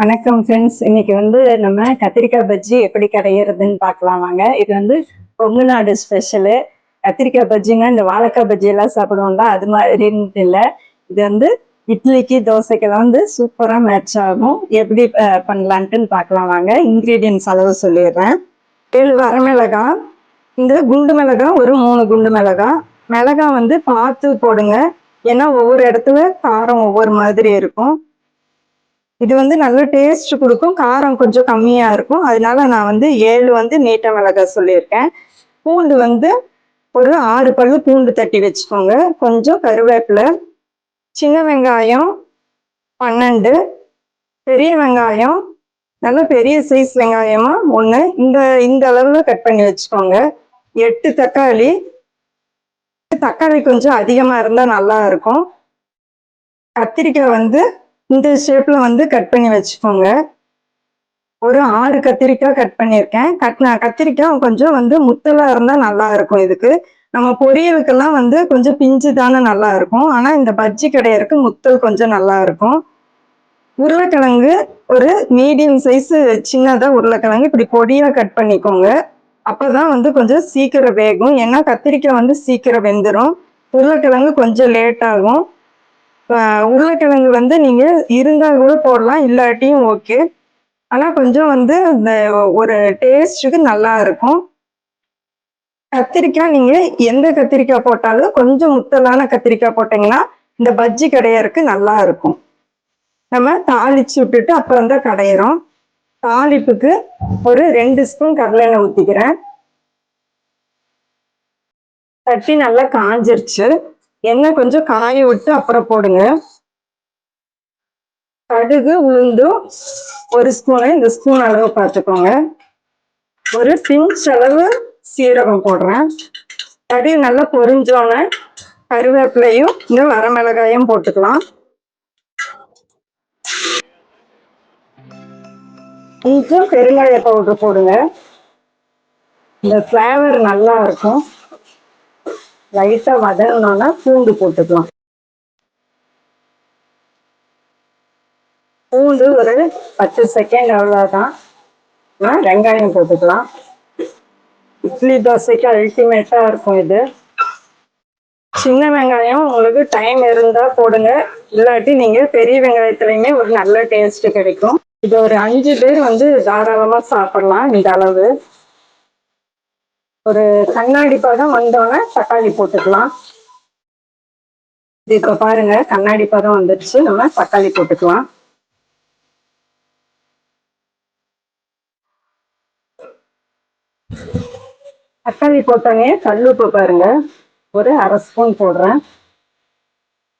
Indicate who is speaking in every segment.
Speaker 1: வணக்கம் ஃப்ரெண்ட்ஸ் இன்னைக்கு வந்து நம்ம கத்திரிக்காய் பஜ்ஜி எப்படி கடையிறதுன்னு பார்க்கலாம் வாங்க. இது வந்து கொங்கு நாடு ஸ்பெஷலு கத்திரிக்காய் பஜ்ஜின்னா இந்த வாழைக்காய் பஜ்ஜி எல்லாம் சாப்பிடுவோம்ல அது மாதிரின்னு இல்லை. இது வந்து இட்லிக்கு தோசைக்கெல்லாம் வந்து சூப்பராக மேட்ச் ஆகும். எப்படி பண்ணலான்ட்டுன்னு பார்க்கலாம் வாங்க. இன்க்ரீடியன்ஸ் அளவு சொல்லிடுறேன். ஏழு வரமிளகாய் இந்த குண்டு மிளகாய் ஒரு மூணு குண்டு மிளகாய் மிளகாய் வந்து பார்த்து போடுங்க. ஏன்னா ஒவ்வொரு இடத்துல காரம் ஒவ்வொரு மாதிரி இருக்கும். இது வந்து நல்ல டேஸ்ட் கொடுக்கும். காரம் கொஞ்சம் கம்மியாக இருக்கும். அதனால நான் வந்து ஏழு வந்து நீட்ட மிளகாய் சொல்லியிருக்கேன். பூண்டு வந்து ஒரு ஆறு பல்லு பூண்டு தட்டி வச்சுக்கோங்க. கொஞ்சம் கருவேப்பிலை சின்ன வெங்காயம் பன்னெண்டு பெரிய வெங்காயம் நல்ல பெரிய சைஸ் வெங்காயமா ஒன்று இந்த இந்த அளவில் கட் பண்ணி வச்சுக்கோங்க. எட்டு தக்காளி. தக்காளி கொஞ்சம் அதிகமாக இருந்தால் நல்லா இருக்கும். கத்திரிக்காய் வந்து இந்த ஷேப்பில் வந்து கட் பண்ணி வச்சுக்கோங்க. ஒரு ஆறு கத்திரிக்காய் கட் பண்ணியிருக்கேன். கட் நான் கத்திரிக்காய் கொஞ்சம் வந்து முத்தலாக இருந்தால் நல்லா இருக்கும் இதுக்கு. நம்ம பொரியலுக்கெல்லாம் வந்து கொஞ்சம் பிஞ்சு தானே நல்லா இருக்கும். ஆனால் இந்த பஜ்ஜி கடையிறக்கு முத்தல் கொஞ்சம் நல்லா இருக்கும். உருளைக்கிழங்கு ஒரு மீடியம் சைஸு சின்னதாக உருளைக்கிழங்கு இப்படி பொடியாக கட் பண்ணிக்கோங்க. அப்போ தான் வந்து கொஞ்சம் சீக்கிரம் வேகும். ஏன்னா கத்திரிக்காய் வந்து சீக்கிரம் வெந்துடும் உருளைக்கிழங்கு கொஞ்சம் லேட் ஆகும். உருளைக்கிழங்கு வந்து நீங்க இருந்தா கூட போடலாம் இல்லாட்டியும் ஓகே ஆனா கொஞ்சம் வந்து இந்த ஒரு டேஸ்ட்டுக்கு நல்லா இருக்கும். கத்திரிக்காய் நீங்க எந்த கத்திரிக்காய் போட்டாலும் கொஞ்சம் முத்தலான கத்திரிக்காய் போட்டீங்கன்னா இந்த பஜ்ஜி கடையறக்கு நல்லா இருக்கும். நம்ம தாளிச்சு விட்டுட்டு அப்புறம் தான் கடையிறோம். தாளிப்புக்கு ஒரு ரெண்டு ஸ்பூன் கடலெண்ணெய் ஊத்திக்கிறேன். தட்டி நல்லா காஞ்சிருச்சு. எண்ணெய் கொஞ்சம் காய விட்டு அப்புறம் போடுங்க. கடுகு உளுந்தும் ஒரு ஸ்பூனு இந்த ஸ்பூன் அளவு பார்த்துக்கோங்க. ஒரு பிஞ்ச் அளவு சீரகம் போடுறேன். கடுகு நல்லா பொரிஞ்சோன்னே கருவேப்பிலையும் இந்த வரமிளகாயும் போட்டுக்கலாம். கொஞ்சம் பெருங்காய பவுடர் போடுங்க. இந்த ஃப்ளேவர் நல்லா இருக்கும். லைட்டா வதங்கினோன்னா பூண்டு போட்டுக்கலாம். பூண்டு ஒரு பத்து செகண்ட் அவ்வளோதான் வெங்காயம் போட்டுக்கலாம். இட்லி தோசைக்கு அல்டிமேட்டா இருக்கும் இது. சின்ன வெங்காயம் உங்களுக்கு டைம் இருந்தா போடுங்க. இல்லாட்டி நீங்க பெரிய வெங்காயத்துலையுமே ஒரு நல்ல டேஸ்ட் கிடைக்கும். இது ஒரு அஞ்சு பேர் வந்து தாராளமா சாப்பிடலாம் இந்த அளவு. ஒரு கண்ணாடி பதம் வந்தோடனே தக்காளி போட்டுக்கலாம். இது இப்போ பாருங்க கண்ணாடி பதம் வந்துருச்சு நம்ம தக்காளி போட்டுக்கலாம். தக்காளி போட்டோடனே கல்லுப்பு பாருங்க ஒரு அரை ஸ்பூன் போடுறேன்.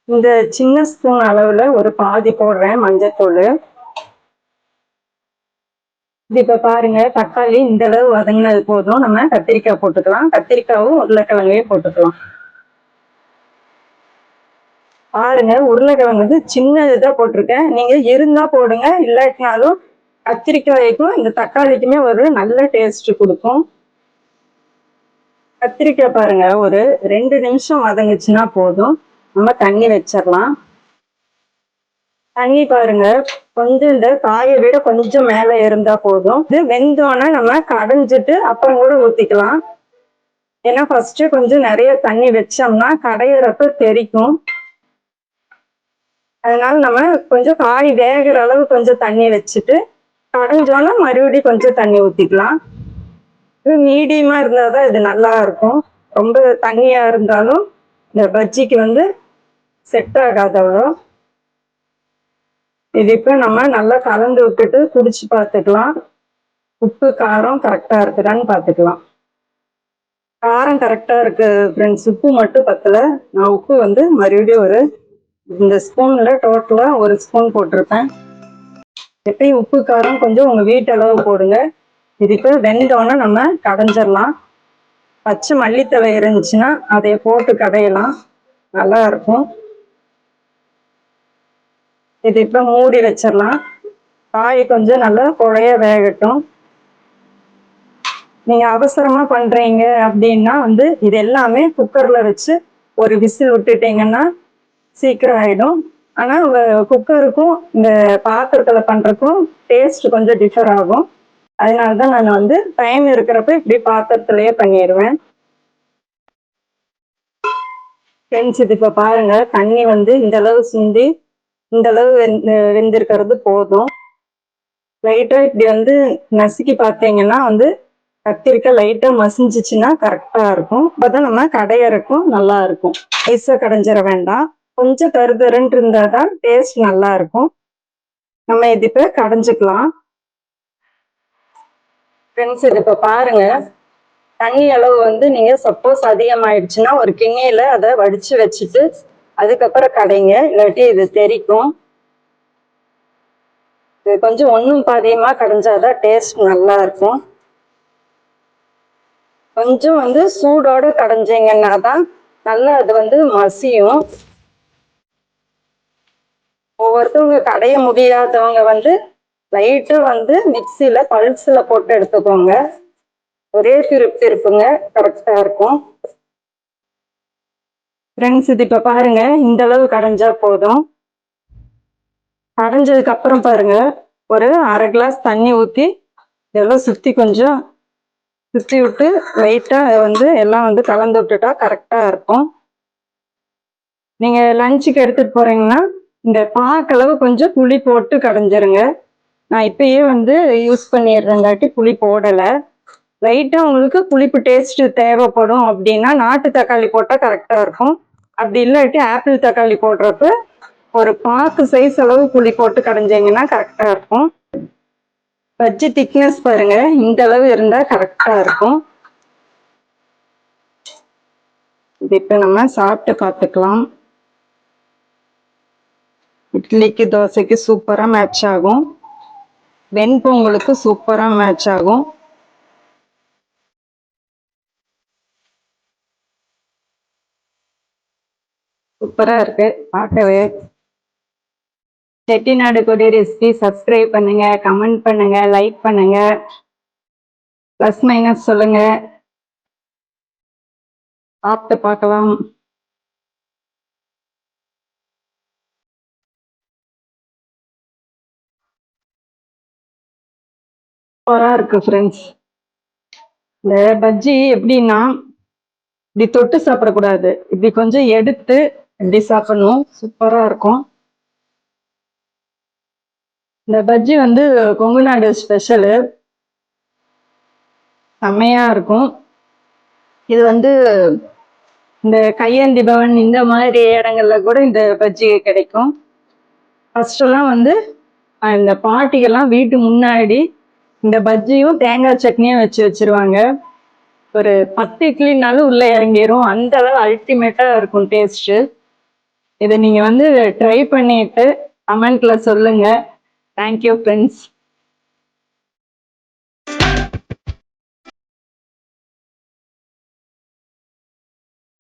Speaker 1: இந்த சின்ன ஸ்பூன் அளவுல ஒரு பாதி போடுறேன் மஞ்சத்தூள். இது இப்ப பாருங்க தக்காளி இந்த அளவு வதங்கினது போதும். நம்ம கத்திரிக்காய் போட்டுக்கலாம். கத்திரிக்காவும் உருளைக்கிழங்கையும் போட்டுக்கலாம். பாருங்க உருளைக்கிழங்கு வந்து சின்னதுதான் போட்டிருக்கேன். நீங்க இருந்தா போடுங்க. இல்லாட்டினாலும் கத்திரிக்காய்க்கும் இந்த தக்காளிக்குமே ஒரு நல்ல டேஸ்ட் கொடுக்கும். கத்திரிக்காய் பாருங்க ஒரு ரெண்டு நிமிஷம் வதங்குச்சுன்னா போதும். நம்ம தண்ணி வச்சிடலாம். தண்ணி பாருங்க. கொஞ்சம் இந்த காயை விட கொஞ்சம் மேல இருந்தா போதும். இது வெந்தோன்னா நம்ம கடைஞ்சிட்டு அப்புறம் கூட ஊத்திக்கலாம். ஏன்னா ஃபர்ஸ்ட் கொஞ்சம் நிறைய தண்ணி வச்சோம்னா கடையிறப்ப தெரிக்கும். அதனால நம்ம கொஞ்சம் காய் வேகிற அளவு கொஞ்சம் தண்ணி வச்சுட்டு கடைஞ்சோன்னா மறுபடியும் கொஞ்சம் தண்ணி ஊத்திக்கலாம். இது மீடியமா இருந்தாதான் இது நல்லா இருக்கும். ரொம்ப தண்ணியா இருந்தாலும் இந்த பஜ்ஜிக்கு வந்து செட் ஆகாத அவ்வளோ. இது இப்போ நம்ம நல்லா கலந்து விட்டுட்டு குடிச்சு பார்த்துக்கலாம். உப்பு காரம் கரெக்டா இருக்குதான்னு பார்த்துக்கலாம். காரம் கரெக்டா இருக்கு ஃப்ரெண்ட்ஸ் உப்பு மட்டும் பத்தல. நான் உப்பு வந்து மறுபடியும் ஒரு இந்த ஸ்பூன்ல டோட்டலா ஒரு ஸ்பூன் போட்டிருப்பேன். எப்பயும் உப்பு காரம் கொஞ்சம் உங்க வீட்டளவு போடுங்க. இது இப்போ வெந்தோன்னே நம்ம கடைஞ்சிடலாம் பச்சை மல்லித்தழை இருந்துச்சுன்னா அதை போட்டு கடையலாம். நல்லா இருக்கும். இது இப்போ மூடி வச்சிடலாம். காய் கொஞ்சம் நல்லா குழைய வேகட்டும். நீங்கள் அவசரமாக பண்ணுறீங்க அப்படின்னா வந்து இது எல்லாமே குக்கரில் வச்சு ஒரு விசில் விட்டுட்டீங்கன்னா சீக்கிரம் ஆகிடும் ஆனால் குக்கருக்கும் இந்த பாத்திரத்தில் பண்ணுறக்கும் டேஸ்ட் கொஞ்சம் டிஃபர் ஆகும். அதனால தான் நான் வந்து டைம் இருக்கிறப்ப இப்படி பாத்திரத்துலேயே பண்ணிடுவேன். ஃப்ரெண்ட்ஸ் இது இப்போ பாருங்கள் தண்ணி வந்து இந்த அளவு சிந்தி இந்த அளவு வெந்திருக்கிறது போதும். லைட்டாக இப்படி வந்து நசுக்கி பார்த்தீங்கன்னா வந்து கத்திரிக்காய் லைட்டாக மசிஞ்சிச்சுன்னா கரெக்டாக இருக்கும். அப்போ நம்ம கடையறக்கும் நல்லா இருக்கும். ஐஸாக கடைஞ்சிட வேண்டாம். கொஞ்சம் கருதருன்ட்டு இருந்தால் தான் டேஸ்ட் நல்லா இருக்கும். நம்ம இது இப்போ கடைஞ்சிக்கலாம். ஃப்ரெண்ட்ஸ் இது இப்போ பாருங்க. தண்ணி அளவு வந்து நீங்கள் சப்போஸ் அதிகமாயிடுச்சுன்னா ஒரு கிண்ணியில் அதை வடித்து வச்சுட்டு அதுக்கப்புறம் கடைங்க இல்லாட்டி இது தெரிக்கும். இது கொஞ்சம் ஒன்றும் பாதியமாக கடைஞ்சாதான் டேஸ்ட் நல்லா இருக்கும் கொஞ்சம் வந்து சூடோடு கடைஞ்சிங்கன்னா தான் நல்லா அது வந்து மசியும். ஒவ்வொருத்தவங்க கடைய முடியாதவங்க வந்து லைட்டு வந்து மிக்சியில் பல்ஸில் போட்டு எடுத்துக்கோங்க. ஒரே திருப்பு திருப்புங்க கரெக்டாக இருக்கும். ஃப்ரெண்ட்ஸ் இது இப்போ பாருங்க இந்த அளவு கடைஞ்சா போதும். கடைஞ்சதுக்கு அப்புறம் பாருங்க ஒரு அரை கிளாஸ் தண்ணி ஊற்றி இதெல்லாம் சுற்றி கொஞ்சம் சுற்றி விட்டு லைட்டாக வந்து எல்லாம் வந்து கலந்து விட்டுட்டா கரெக்டாக இருக்கும். நீங்கள் லஞ்சுக்கு எடுத்துகிட்டு போகிறீங்கன்னா இந்த பாக்களவு கொஞ்சம் புளி போட்டு கடைஞ்சிருங்க. நான் இப்பயே வந்து யூஸ் பண்ணிடுறேங்காட்டி புளி போடலை. லைட்டாக உங்களுக்கு புளிப்பு டேஸ்ட்டு தேவைப்படும் அப்படின்னா நாட்டு தக்காளி போட்டால் கரெக்டாக இருக்கும். அப்படி இல்லாட்டி ஆப்பிள் தக்காளி போடுறப்ப ஒரு பாக்கு சைஸ் அளவு புளி போட்டு கடைஞ்சிங்கன்னா கரெக்டாக இருக்கும். பஜ்ஜி திக்னஸ் பாருங்க இந்த அளவு இருந்தால் கரெக்டாக இருக்கும். இது இப்போ நம்ம சாப்பிட்டு பார்த்துக்கலாம். இட்லிக்கு தோசைக்கு சூப்பராக மேட்ச் ஆகும். வெண்பொங்கலுக்கு சூப்பராக மேட்ச் ஆகும். சூப்பராக இருக்கு. பார்க்கவே. செட்டிநாடு கொடி ரெசிபி சப்ஸ்கிரைப் பண்ணுங்க கமெண்ட் பண்ணுங்க லைக் பண்ணுங்க. ப்ளஸ் மைனஸ் சொல்லுங்க. சாப்பிட்டு பார்க்கலாம். சூப்பராக இருக்கு ஃப்ரெண்ட்ஸ் இந்த பஜ்ஜி எப்படின்னா இப்படி தொட்டு சாப்பிடக்கூடாது. இப்படி கொஞ்சம் எடுத்து இப்படி சாப்பிடணும்? சூப்பராக இருக்கும். இந்த பஜ்ஜி வந்து கொங்கு நாடு ஸ்பெஷலு செம்மையாக இருக்கும். இது வந்து இந்த கையேந்தி பவன் இந்த மாதிரி இடங்கள்ல கூட இந்த பஜ்ஜி கிடைக்கும். ஃபர்ஸ்டெல்லாம் வந்து இந்த பாட்டிகள்லாம் வீட்டு முன்னாடி இந்த பஜ்ஜியும் தேங்காய் சட்னியும் வச்சு வச்சிருவாங்க. ஒரு பத்து இட்லினாலும் உள்ளே இறங்கிரும். அந்த அளவு அல்டிமேட்டாக இருக்கும் டேஸ்ட்டு இதை நீங்க வந்து ட்ரை பண்ணிட்டு கமெண்ட்ல சொல்லுங்க. Thank you friends